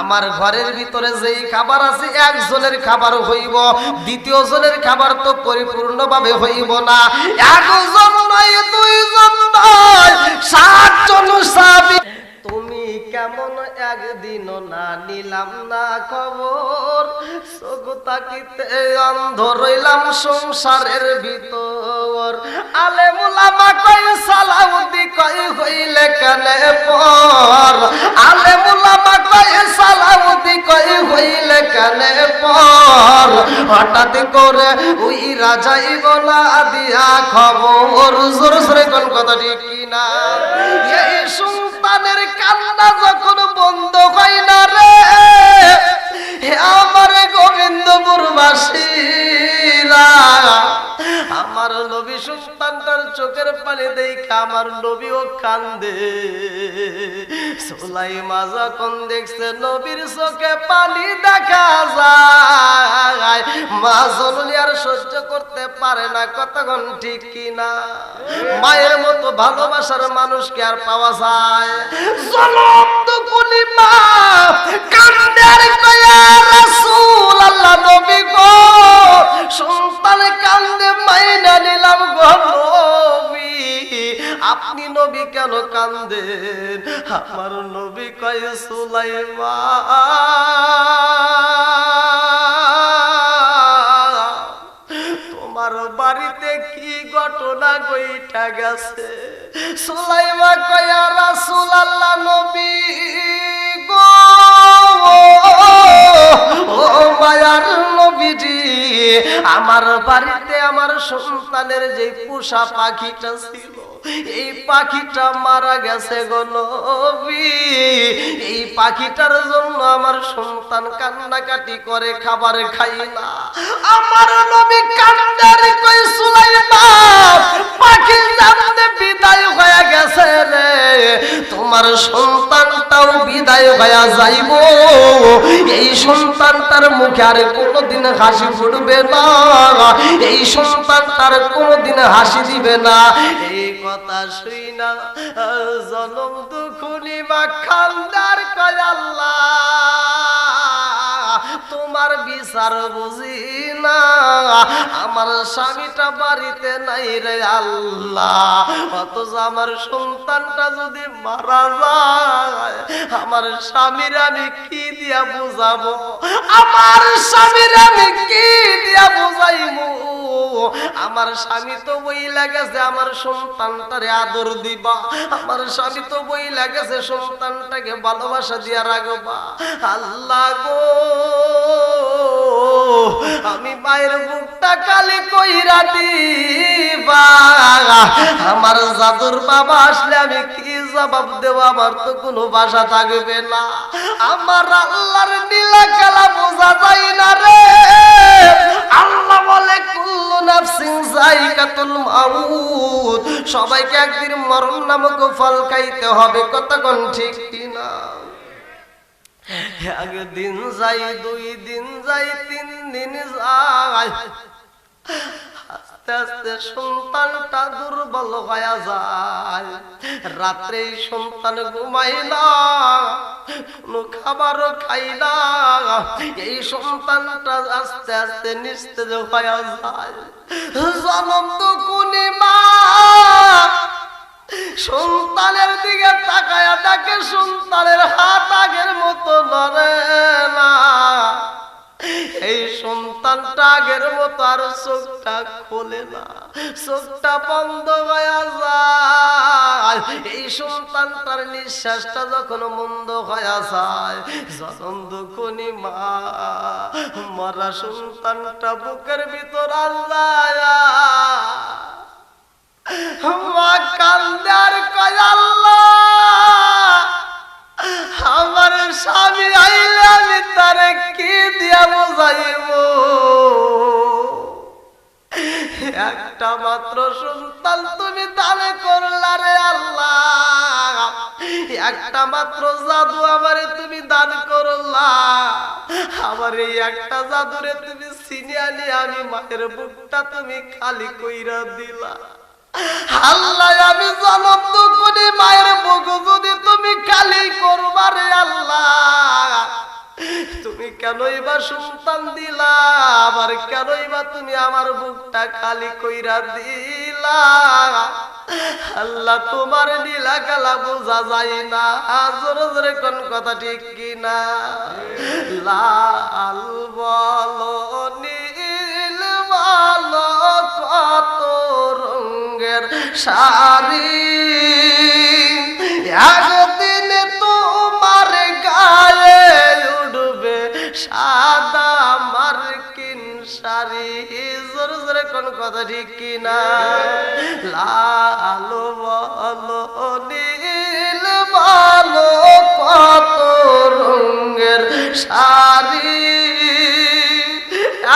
আমার ঘরের ভিতরে যেই খাবার আছে, একজনের খাবার হইব দ্বিতীয় জনের খাবার তো পরিপূর্ণভাবে হইব না। একজন নয়, দুইজন নয়, সাতজন সাবি তুমি কেমন একদিন না নিলাম না খবর? চোখ তাকিতে অন্ধ রইলাম সংসারের ভিতর। আলে মুলামা কই সালাউদ্দি কই হইলে কেনে পর? আলে মুলামা কই সালাউদ্দি কই হইলে কানে পর? হঠাৎ করে উই রাজাই বলা দিয়া খবর। জোর, জোরে কোন কথা ঠিক কিনা? এই সুলতানের কান্না যখন বন্ধ হয় না রে আমার গোবিন্দপুর বাসীরা আমার নবী সুলতানটার চোখের পানি দেখে আমার নবীও কান্দে। সুলাইমা যখন দেখছে নবীর চোখে পানি দেখা যায়, মা জননী আর সহ্য করতে পারে না কতক্ষণ ঠিক কিনা? মায়ের মতো ভালোবাসার মানুষকে আর পাওয়া যায়। জনম দুকুনি মা কান্দে আর কয়া রাসূল আপনি নবী কেন কান্দেন? আমার নবী কয় সুলাইমা তোমার বাড়িতে কি ঘটনা গইটা গেছে? সুলাইমা কয়া রাসূল আল্লাহ নবী। আমার বাড়িতে আমার সন্তানের যে পোষা পাখিটা ছিল, এই পাখিটা মারা গেছে এই পাখিটার জন্য আমার সন্তান কান্নাকাটি করে, খাবার খাই না। আমার নবী কান্দার কই সুলাইমা পাখি জানতে গেছে রে, তোমার সন্তানটাও বিদায় হয়ে যাইব। এই সন্তানটার মুখে আর কোনোদিন হাসি ফুটবে না। এই সন্তানটার কোনোদিন হাসি দিবে না। এই কথা শুই না, জনম দুখুনি মা খান্দার কয় তোমার বিচার বুঝি না। আমার স্বামীটা বাড়িতে নাই রে আল্লাহ। অথচ আমার সন্তানটা যদি মারা যায়, আমার স্বামীর আমি কি দিয়া বুঝাবো? আমার স্বামীর আমি কি দিয়া বুঝাইমু আমার স্বামী তো বই লাগেছে আমার সন্তানটারে আদর দিবা। আমার স্বামী তো বই লাগেছে সন্তানটাকে ভালোবাসা দিয়া রাখবা। আল্লাহ গো। আমি মায়ের বুকটা কালি কইরা দিবা। আমার জাদুর বাবা আসলে আমি কি জবাব দেব? আমার তো কোনো ভাষা থাকবে না। আমার আল্লাহর নীলা কালা বোঝা যায় না রে। আল্লাহ বলে, কুল্লু নাফসিন যায়িকাতুল মাউত। সবাইকে একদিন মরণ নামক ফল খাইতে হবে। কতক্ষণ ঠিক কিনা? একদিন যাই, দুই দিন যাই, তিন দিন যাই। আস্তে আস্তে সন্তানটা দুর্বল হয়ে যায়। রাত্রে সন্তান ঘুমাই কোনো খাবারও খাই এই সন্তানটা আস্তে আস্তে নিস্তেজ হয়ে যায়। জনম তো কোনি মা? সন্তানের দিকে তাকায়া ডাকে সন্তানের হাত নড়ে না। এই সন্তানটা আগের মতো আর চোখটা খোলে না। চোখটা বন্ধ হয়ে যায়। এই সন্তানটার নিঃশ্বাসটা যখন বন্ধ হয়ে যায়, যখন দুখনি মা, মরা সন্তানটা বুকের ভিতর আল্লাহ মা কান্দার কয়, আল্লাহ! আমার স্বামী আইলে আমি তারে কি দিয়া বোঝাইব? একটা মাত্র সন্তান তুমি দানে করলা রে আল্লাহ। একটা মাত্র জাদু আমারে তুমি দান করলা। আমার এই একটা জাদুরে তুমি আনি আমি মায়ের বুকটা তুমি খালি কইরা দিলা। আল্লাহ, আমি জনম তো করে মায়ের বুক যদি তুমি খালি করবারে আল্লাহ, তুমি কেনই বা সন্তান দিলা? আবার কেনই বা তুমি আমার বুকটা খালি কইরা দিলা? আল্লাহ, তোমার নীলা কালা বোঝা যায় না। জোরে জোরে কোন কথা ঠিক কিনা? লাল বলো, নীল বলো, কত রঙের শাড়ি। একদিন তোমার গায়ে উঠবে সাদা মার্কিন শাড়ি। জোরে জোরে কোন কথা ঠিক কিনা? লাল, বলো, নীল, বলো, কত রঙের শাড়ি।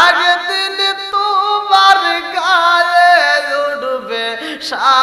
একদিন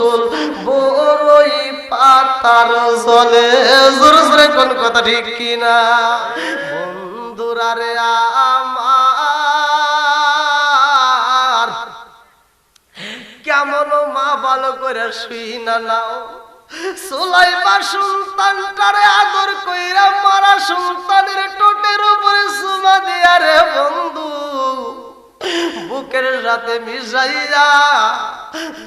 গুসল বড়ই পাতার জলে। জোরে জোরে, কোন কথা ঠিক কিনা? বন্ধুরা রে আমার, কেমন মা ভালো করে শুই না নাও। সুলাইমা সুলতানটারে আদর কইরা মারা সুলতানের টোটের উপরে সুমা দিয়া রে বন্ধু। বুকের সাথে মিশাইয়া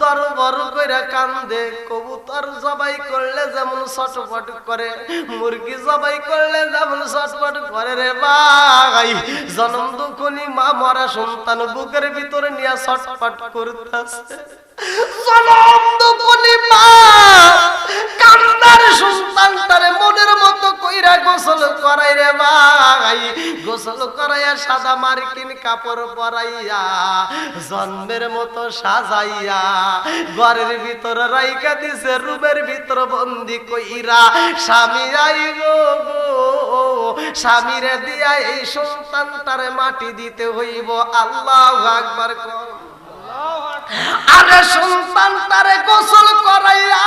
দরবর করে কান্দে, কবুতর জবাই করলে যেমন সটপট করে, মুরগি জবাই করলে যেমন সটপট করে রে ভাই। জনম দুখনি মা মরা সন্তান বুকের ভিতরে নিয়ে সটপট করতেছে। জনম ভাই, গোসল করাইয়া সাদা মার্কিন কাপড় পরাইয়া জন্মের মতো সাজাইয়া ঘরের ভিতর রাইকা দিছে, রুমের ভিতর বন্দি কইরা, স্বামী আইব গো স্বামীরে দিয়া এই সন্তানটারে মাটি দিতে হইব, আল্লাহ আকবার কর আরে সন্তান তারে গোসল করাইয়া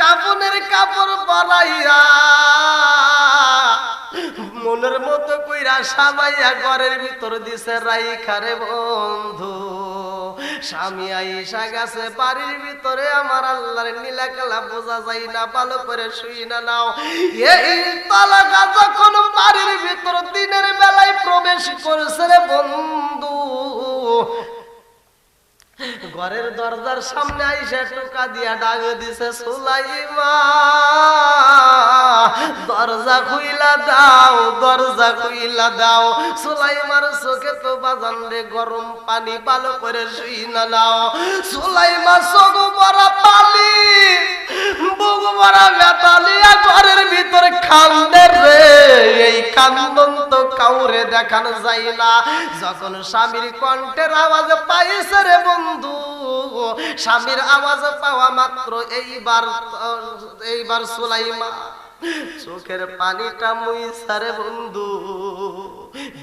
কাপনের কাপড় পরাইয়া মনের মতো কইরা সাবাইয়া ঘরের ভিতর দিছে রাই খারে বন্ধু। স্বামী আইসা গেছে বাড়ির ভিতরে, আমার আল্লাহর নীলা কালা বোঝা যায় না, ভালো করে শুই না নাও। এই তালাকা যখন বাড়ির ভিতর দিনের বেলায় প্রবেশ করেছে রে বন্ধু ঘরের দরজার সামনে আইসে টোকা দিয়া ডাক দিছে দরজা খুইলা দাও, দরজা খুইলা দাও। সুলাইমার চোখে তো বাজান রে, গরম পানি ভালো করে শুই না দাও সুলাইমা, চোখ পরা পালি বুক বেতালিয়া রে। এই কান্দন তো কাউরে দেখানো যায় না। যখন স্বামীর কণ্ঠের আওয়াজ পাইছে রে বন্ধু, স্বামীর আওয়াজ পাওয়া মাত্র এইবার এইবার সুলাইমা চোখের পানিটা মুইসারে বন্ধু।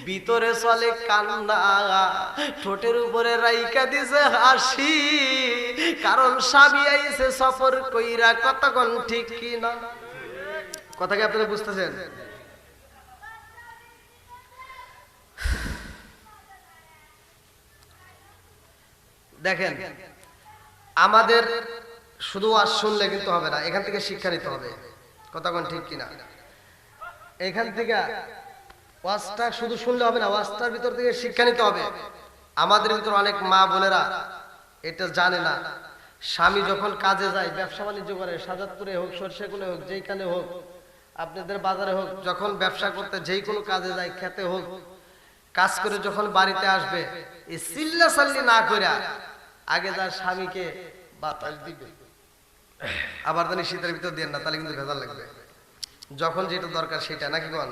ভিতরে চলে কান্না, ঠোঁটের উপরে রাইকা দিছে হাসি। কারণ স্বামী আইছে সফর কইরা কতক্ষণ ঠিক কি না কথা কি আপনারা বুঝতেছেন? দেখেন, আমাদের শুধু আজ শুনলে কিন্তু হবে না, এখান থেকে শিক্ষা নিতে হবে। কতক্ষণ ঠিক কিনা? এখান থেকে ওয়াজটা শুধু শুনলে হবে না, ওয়াজটার ভিতর থেকে শিক্ষা নিতে হবে। আমাদের ভিতর অনেক মা বোনেরা এটা জানে না। স্বামী যখন কাজে যায়, ব্যবসা বাণিজ্য করে, সাজাদপুরে হোক সরষেগুলো হোক, যেইখানে হোক, আপনাদের বাজারে হোক, যখন ব্যবসা করতে যেই কোনো কাজে যায়, খেতে হোক, কাজ করে যখন বাড়িতে আসবে, এই চিল্লা চাল্লি না করে আগে তার স্বামীকে বাতাস দিবে। আবার জানি শীতের ভিতর দিয়ে না, তাহলে কিন্তু ভেজাল লাগবে। যখন যেটা দরকার সেটা, নাকি বল?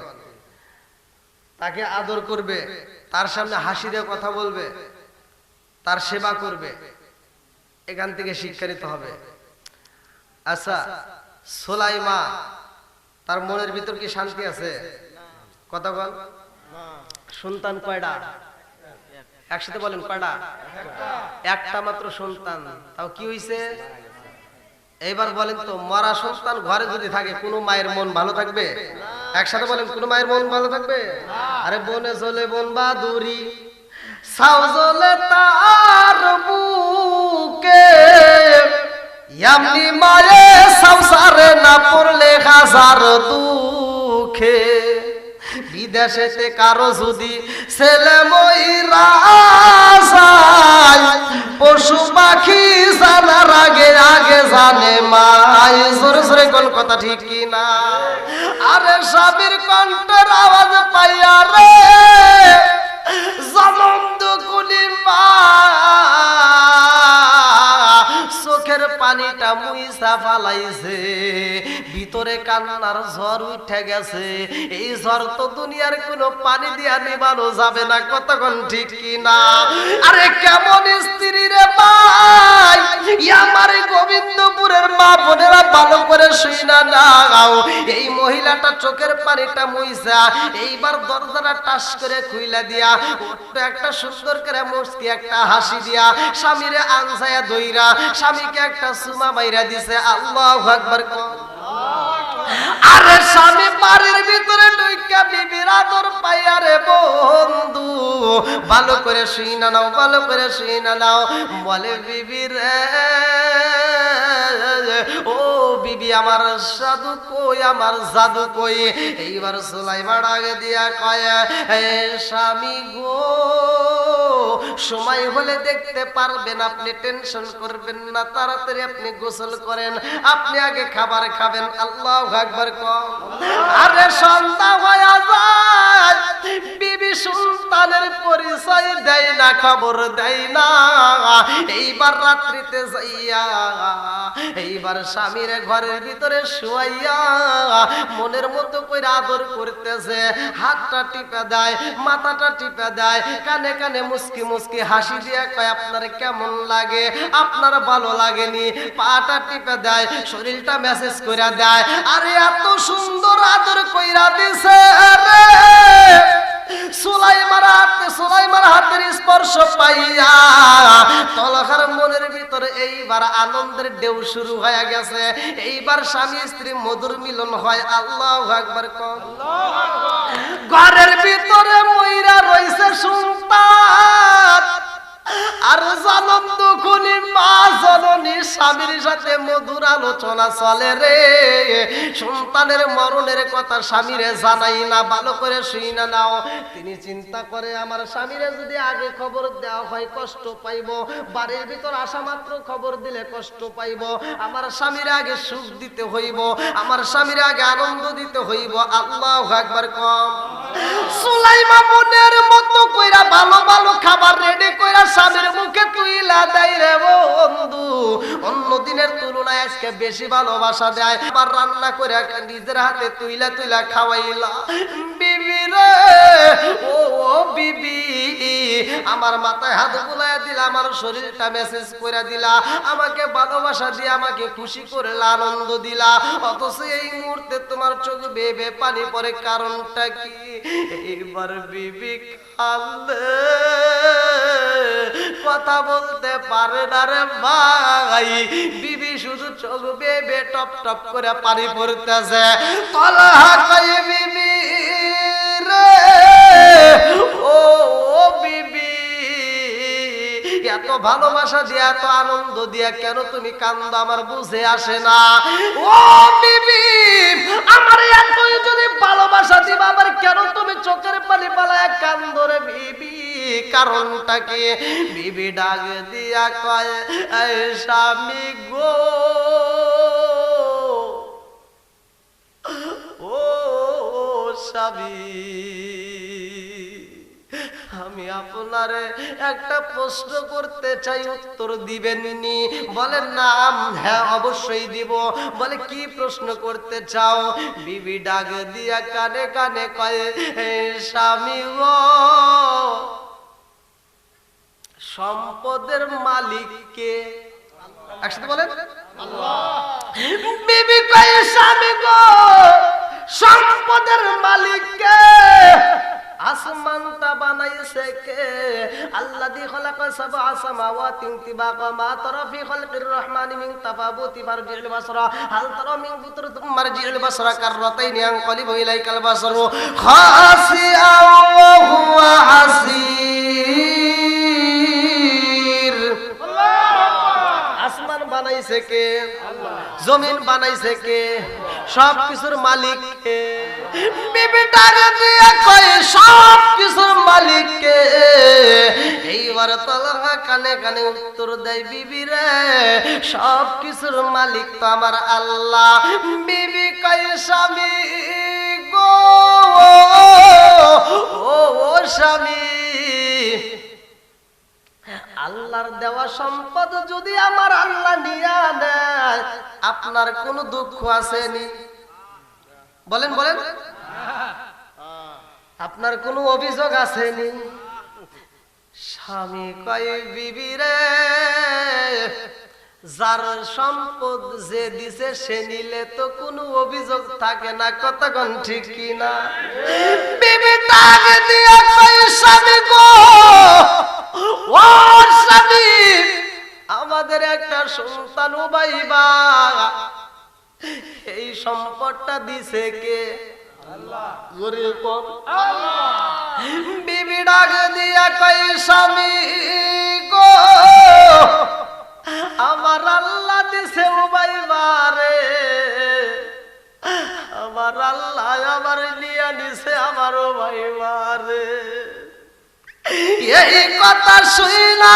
তাকে আদর করবে, তার সামনে হাসি দিয়ে কথা বলবে, তার সেবা করবে, এখান থেকে শিক্ষা নিতে হবে। আচ্ছা সোলাইমা, তার মনের ভিতর কি শান্তি আছে? কথা বল। সন্তান কয়টা? একসাথে বলেন কয়টা? একটা মাত্র সন্তান। তাও কি হইছে? এইবার বলেন তো, মরা সন্তান ঘরে যদি থাকে, কোনো মায়ের মন ভালো থাকবে? একসাথে বলেন, কোনো মায়ের মন ভালো থাকবে? আরে বনে চলে বন বাদুরি সাও জ্বলে তার বুকে। মায়ে সংসারে না পড়লে হাজার দুঃখে। বিদেশেতে কারও যদি ছেলে ময়রা পশু পাখি জানার আগে আগে জানে মাই জোরে জোরে কোন কথা ঠিক কি না? আরে স্বামীর কণ্ঠের আওয়াজ পাইয়া রে জনন্দ কুলি মা চোখের পানিটা মুইসা ফালাইছে। ভিতরে কান্নার ঝড় উঠে গেছে। এই ঝড় তো দুনিয়ার কোনো পানি দিয়া নিবানো যাবে না কতক্ষণ ঠিক কিনা? আরে কেমন স্ত্রী রে ভাই আমার গোবিন্দপুরের মা বোনেরা ভালো করে শুই না এই মহিলাটা চোখের পানিটা মুইসা এইবার দরজাটা টাস করে খুইলা দিয়া ওটা একটা সুন্দর করে মস্তি একটা হাসি দিয়া। স্বামীরে আনসায়া দইরা, স্বামীকে একটা সুমা মাইরা দিছে। আল্লাহ আকবার কর আরে স্বামী, বাড়ির ভিতরে ঢুইকা বিবির আদর পাইয়া রে বন্ধু। ভালো করে শুই না নাও, ভালো করে শুই না নাও। বলে, বিবি রে ও বিবি, আমার সাধু কই, আমার জাদু কই? এইবার সুলাইমান আগে দিয়া কয় স্বামী গো, সময় হলে দেখতে পারবেন, আপনি টেনশন করবেন না, তাড়াতাড়ি আপনি গোসল করেন, আপনি আগে খাবার খাবেন, আল্লাহ একবার কম। আরে সন্ধ্যা হয়ে যায় পরিচয় দেয় না, খবর দেয় না। এইবার রাত্রিতে যাইয়া, এইবার স্বামীর ঘরের ভিতরে শুয়াইয়া মনের মতো করে আদর করতেছে। হাতটা টিপে দেয়, মাথাটা টিপে দেয়, কানে কানে মুস্কি মুস্কি হাসি দিয়ে কয়, আপনার কেমন লাগে? আপনার ভালো লাগেনি? পাটা টিপে দেয়, শরীরটা মেসেজ করে দেয়, আরে, এত সুন্দর আদর কইরা দিছে সুলাইমার হাতে সুলাইমার হাতের স্পর্শ পাইয়া তলখার মনের ভিতরে এইবার আনন্দের ঢেউ শুরু হয়ে গেছে। এইবার স্বামী স্ত্রী মধুর মিলন হয়। আল্লাহ একবার ঘরের ভিতরে ময়রা রয়েছে সুলতান। আর জানন্দ খুনি মা জননী স্বামীর সাথে মধুর আলোচনা চলে রে। সন্তানের মরণের কথা স্বামীরে জানাই না, ভালো করে শুই না নাও। তিনি চিন্তা করে, আমার স্বামীরে যদি আগে খবর দেওয়া হয়, কষ্ট পাইব। বাড়ির ভিতর আসা মাত্র খবর দিলে কষ্ট পাইব। আমার স্বামীর আগে সুখ দিতে হইব। আমার স্বামীর আগে আনন্দ দিতে হইব। আল্লাহ একবার কম। সুলাইমা মনের মতো কইরা ভালো ভালো খাবার রেডি কইরা স্বামীর মুখে তুইলা দেয় রে বন্ধু। অন্য দিনের তুলনায় আজকে বেশি ভালোবাসা দেয়। আবার রান্না করে নিজের হাতে তুইলা তুইলা খাওয়াইলা। বিবি রে, ও বিবি, আমার মাথায় হাত বুলাইয়া দিলা, আমার শরীরটা মেসেজ করে দিলা। আমাকে ভালোবাসা দিয়ে আমাকে খুশি করলা, আনন্দ দিলা। অথচ এই মুহূর্তে তোমার চোখ বেবে পানি পরে কারণটা কি? এইবার বিবি কান্দে কথা বলতে পারে না রে ভাই। বিবি শুধু চোখ বেবে টপ টপ করে পানি পড়তেছে। এত ভালোবাসা দিয়া, এত আনন্দ দিয়া কেন তুমি কান্দ আমার বুঝে আসে না? ও বিবি, আমার এতই যদি ভালোবাসা দিবা, আবার কেন তুমি চোখের পানি পালায় কান্দ রে বিবি? কারণটা কি বিবি ডাক দিয়া গো। ও আমি আপনারে একটা প্রশ্ন করতে চাই, উত্তর দিবেন নি বলেন, না হ্যাঁ অবশ্যই দিব। বলে, কি প্রশ্ন করতে চাও? বিবি ডাক দিয়া কানে কানে কয়ে "হে স্বামী গো। সম্পদের মালিককে একসাথে বলেন। বিবি কয়ে স্বামী গো সম্পদের মালিককে আসমানটা বানাইছে কে? আল্লাযী খালাকা সাবআ সামাওয়াতিন তিবাকা মা তারা ফি খালকির রহমানি মিন তাফাবুতি ফারজিল বাসরা হাল তারা মিন ফুতুর তুমার জিল বাসরা কাররাতাইন ইয়ানকালিবু ইলাইকাল বাসরু খাসিআ ওয়া হুয়া হাসির বানাইছে কে? জমিন বানাইছে কে? সব কিছুর মালিক কে? বিবিটারে দিয়ে সব কিছুর মালিক কে? এইবার তলহা কানে কানে উত্তর দেয়, বিবি রে সব কিছুর মালিক তো আমার আল্লাহ। বিবি কয়, স্বামী গো ও, স্বামী। আল্লাহর দেওয়া সম্পদ যদি আমার আল্লাহ নিয়া নেয়, আপনার কোনো দুঃখ আসেনি? বলেন বলেন। আপনার কোনো অভিযোগ আসেনি? স্বামী কয়, বিবি রে, যার সম্পদ যে দিছে সে নিলে তো কোনো অভিযোগ থাকে না, কতক্ষণ ঠিক কিনা? বিবি তাকে দিয়ে স্বামী গো স্বামী আমাদের একটা সন্তান এই সম্পদটা দিছে কে? স্বামী গো, আমার আল্লাহ দিছে আমার আল্লাহ আমার নিয়া নিছে আমার উবাইবারে এই কথা শুই না।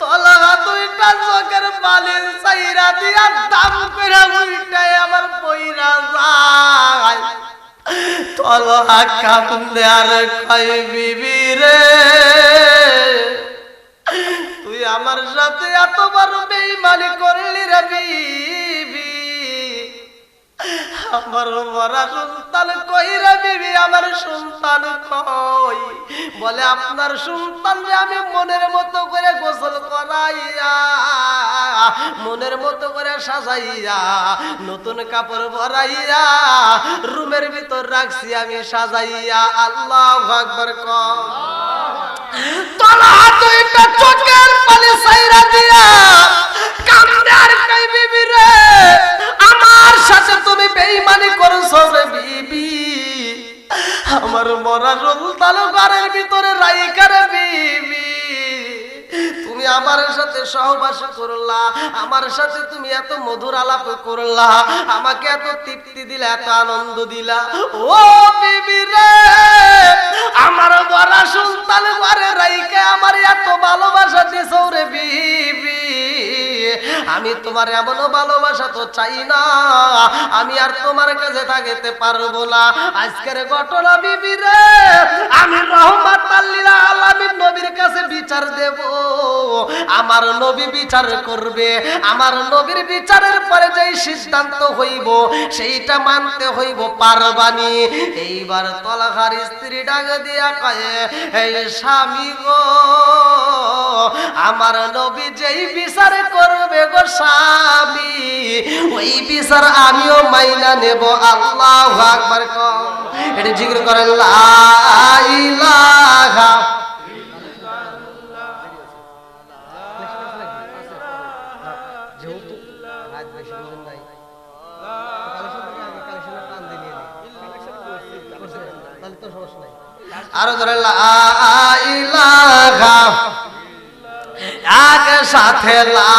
তলা দুইটা চোখের বালির চাইরা দিয়া দাম করে উল্টায় আমার পইরা যায়। তলা কান্দে আর কয়, বিবি রে, তুই আমার সাথে এতবার বেইমানি করলি রে বিবি। আমার মরা সন্তান কই রে বিবি? আমার সন্তান কই? বলে, আপনার সন্তান আমি মনের মতো করে গোসল করাইয়া, মনের মতো করে সাজাইয়া, নতুন কাপড় ভরাইয়া, রুমের ভিতর রাখছি আমি সাজাইয়া, আল্লাহ আকবার কম তলা দুইটা চোখের পানি সাইরা দিয়া কান্দে আর কই রে? আমার সাথে তুমি বেইমানি করছ রে বিবি। আমার মরা রুলতাল ঘরের ভিতরে রাইকার বিবি। তুমি আমার সাথে সহবাস করলা, আমার সাথে তুমি এত মধুর আলাপ করলা, আমাকে এত তৃপ্তি দিলা, এত আনন্দ দিলা। ও বিবি রে, আমার বড়া সুলতান ঘরে রাইকে আমার এত ভালোবাসা দিছ রে বিবি। আমি তোমার এমন ভালোবাসা তো চাই না, আমি আর তোমার কাছে থাকতে পারব না। আজকের ঘটনা বিবি রে, আমি রহমাত আলামিন নবীর কাছে বিচার দেব। আমার নবী বিচার করবে, আমার নবীর বিচারের পরে যেই সিদ্ধান্ত হইব, সেইটা মানতে হইব পারবানি। এইবার তলাখার স্ত্রী ডাক দিয়া কয়ে এই স্বামী গো, আমার নবী যেই বিচার করবে গো স্বামী, ওই বিচার আমিও মাইনা নেব, আল্লাহ আকবার কম। এটা জিজ্ঞেস করেন, লা আরও ধরে সাথে লা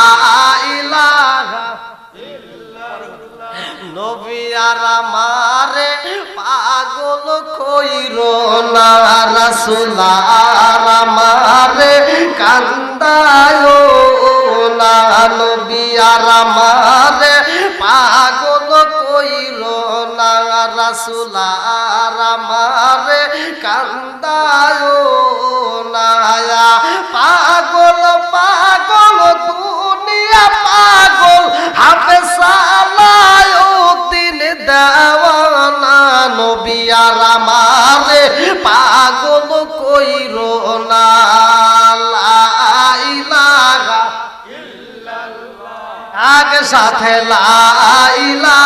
নবী আর আমারে পাগল কইর না, রাসূল আর আমারে কান্দায় না, নবী আর রাসূল আর আমারে পাগল পাগল, দুনিয়া পাগল হাফে সালায় দিন দেওয়ানা নবিয়ার আমারে। পাগল কইর না আগে সাথে লা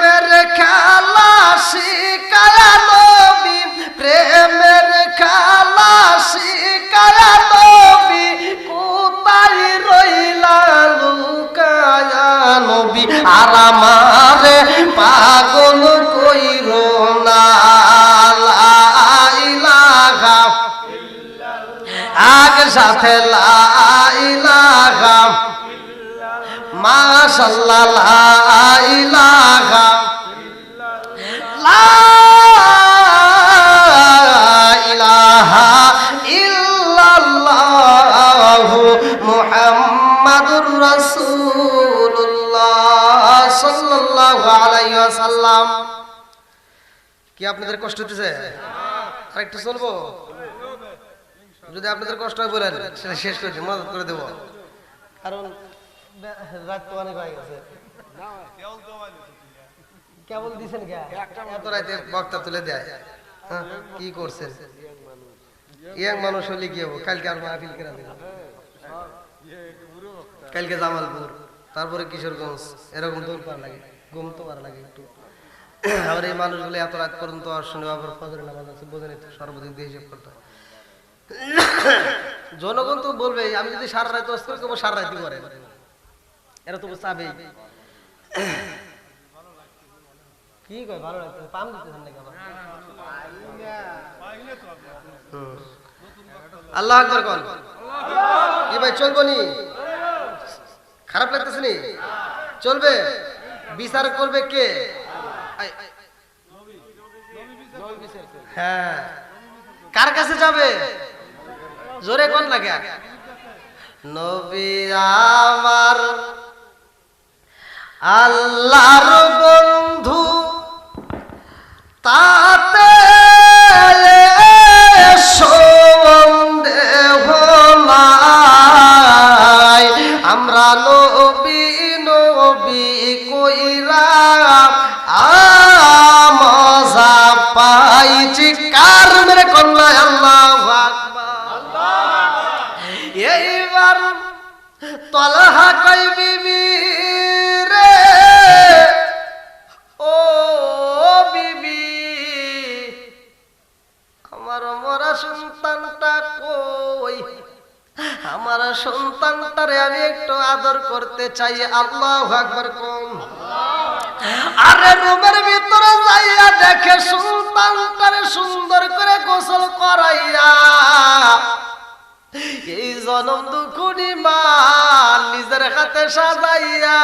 প্রেমের খেলা শিকায়া নবী, প্রেমের খেলা শিকায়া নবী, কোথায় রইলা লুকায়া নবী? আর আমারে পাগল কইর না আগ সাথে লা ইলাহা মাশাল্লাহ লা ইলাহা লা ইলাহা ইল্লাল্লাহু মুহাম্মাদুর রাসূলুল্লাহ সাল্লাল্লাহু আলাইহি ওয়াসাল্লাম। কি আপনাদের কষ্ট হতেছে আর একটু চলবো? যদি আপনাদের কষ্ট হয় বলেন, সেটা শেষ করে মদত করে দেবো। কারণ রাত অনেক হয়ে গেছে। কেবল দিছেন এত রাতে বক্তা তুলে দেয়। হ্যাঁ, কি করছেন? মানুষ হলে কালকে আর মাহফিল কেনা কালকে জামালপুর তারপরে কিশোরগঞ্জ এরকম দৌড় পার লাগে ঘুম তো পার লাগে একটু। আবার এই মানুষগুলো এত রাত পর্যন্ত আর শুনে আবার ফজরের নামাজ আছে বোঝে তো দিয়ে হিসেব করতে। জনগণ তো বলবে আমি যদি সারা রাত অস্ত করব সারা রাতই করে এরা তো চাবেই কি কয়, ভালো লাগছে? পাম দিতেছেন নাকি হুম। আল্লাহ আকবর কল কি ভাই, চলবো নি? খারাপ লাগতেছে নি? চলবে। বিচার করবে কে? হ্যাঁ। কার কাছে যাবে? জোরে কোন লাগে নবী আমার আল্লাহর বন্ধু তাতে আমি একটু আদর করতে চাই। আল্লাহ একবার কম। আরে রুমের ভিতরে যাইয়া দেখে সন্তানটারে সুন্দর করে গোসল করাইয়া এই জনম দুখুনি মা নিজের হাতে সাজাইয়া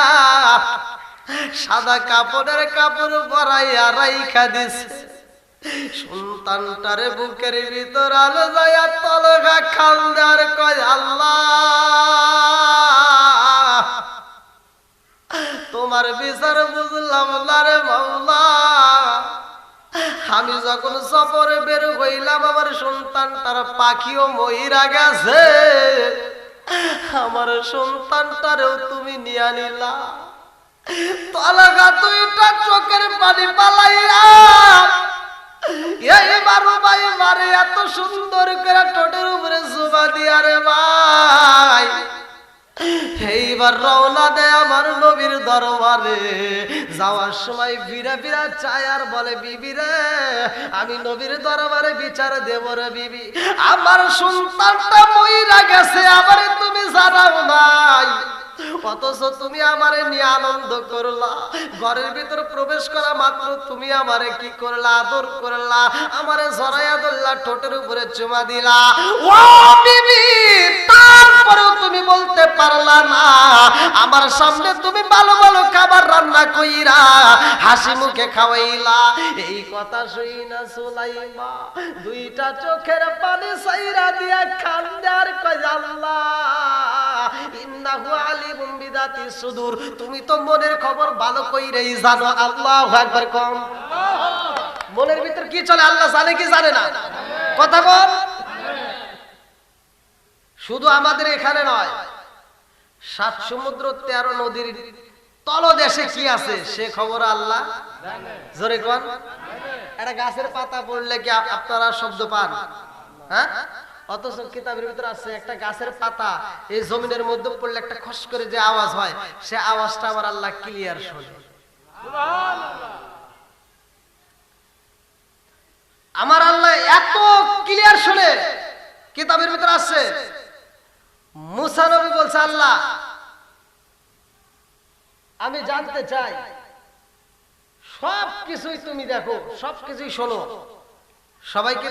সাদা কাপড়ের কাপড় পরাইয়া রাইখা দিছে। সন্তানটারে বুকের ভিতর আলো যাইয়া তলগা খাল দেওয়ার কয়, আল্লাহ, তোমার বিচার বুঝলাম না রে মাওলা। আমি যখন সফরে বের হইলাম, আমার সন্তান তার পাখিও মহিরা গেছে। আমার সন্তানটারেও তুমি নিয়া নিলা। তলাগা দুইটা চোখের পানি পালাইয়া এই বারো ভাই মারে এত সুন্দর করে টোটের উপরে জুবা দিয়া রে ভাই। এইবার রওনা দেয় আমার নবীর দরবারে। যাওয়ার সময় বিরা বিরা চায় আর বলে, বিবি রে, আমি নবীর দরবারে বিচার দেব রে বিবি। আমার সন্তানটা মইরা গেছে আমারে তুমি জানাও নাই। অথচ তুমি আমারে নিয়ে আনন্দ করলা। ঘরের ভিতর প্রবেশ করা মাত্র তুমি আমারে কি করলা, আদর করলা, আমারে জড়াইয়া ধরলা, ঠোঁটের উপরে চুমা দিলা। ও বিবি, তারপরেও তুমি বলতে পারলা না, আমার সামনে তুমি ভালো ভালো খাবার রান্না কইরা হাসি মুখে খাওয়াইলা। এই কথা শুই না সুলাইমা, দুইটা চোখের পানি সাইরা দিয়া খান্দার কই আল্লাহ। ইন্নাহু আলিমুম বিদাতি সুদূর, তুমি তো মনের খবর ভালো কইরেই জানো, আল্লাহু আকবার কম। মনের কি চলে, আল্লাহ জানে কি জানে না? কথা বল। শুধু আমাদের এখানে নয়, সাত সমুদ্র তেরো নদীর তলদেশে কি আছে, সে খবর আল্লাহ জোরে কোন। একটা গাছের পাতা পড়লে কি আপ- আপনারা শব্দ পান? হ্যাঁ? অথচ কিতাবের ভিতরে আছে একটা গাছের পাতা, এই জমিনের মধ্যে পড়লে একটা খস করে যে আওয়াজ হয়, সে আওয়াজটা আমার আল্লাহ ক্লিয়ার শোনে। আল্লাহ এত ক্লিয়ার শুনে। কিতাবের ভিতরে আসছে মুসা নবী বলছে, আল্লাহ, আমি জানতে চাই সব কিছুই তুমি দেখো সব কিছুই শোনো। সবাইকে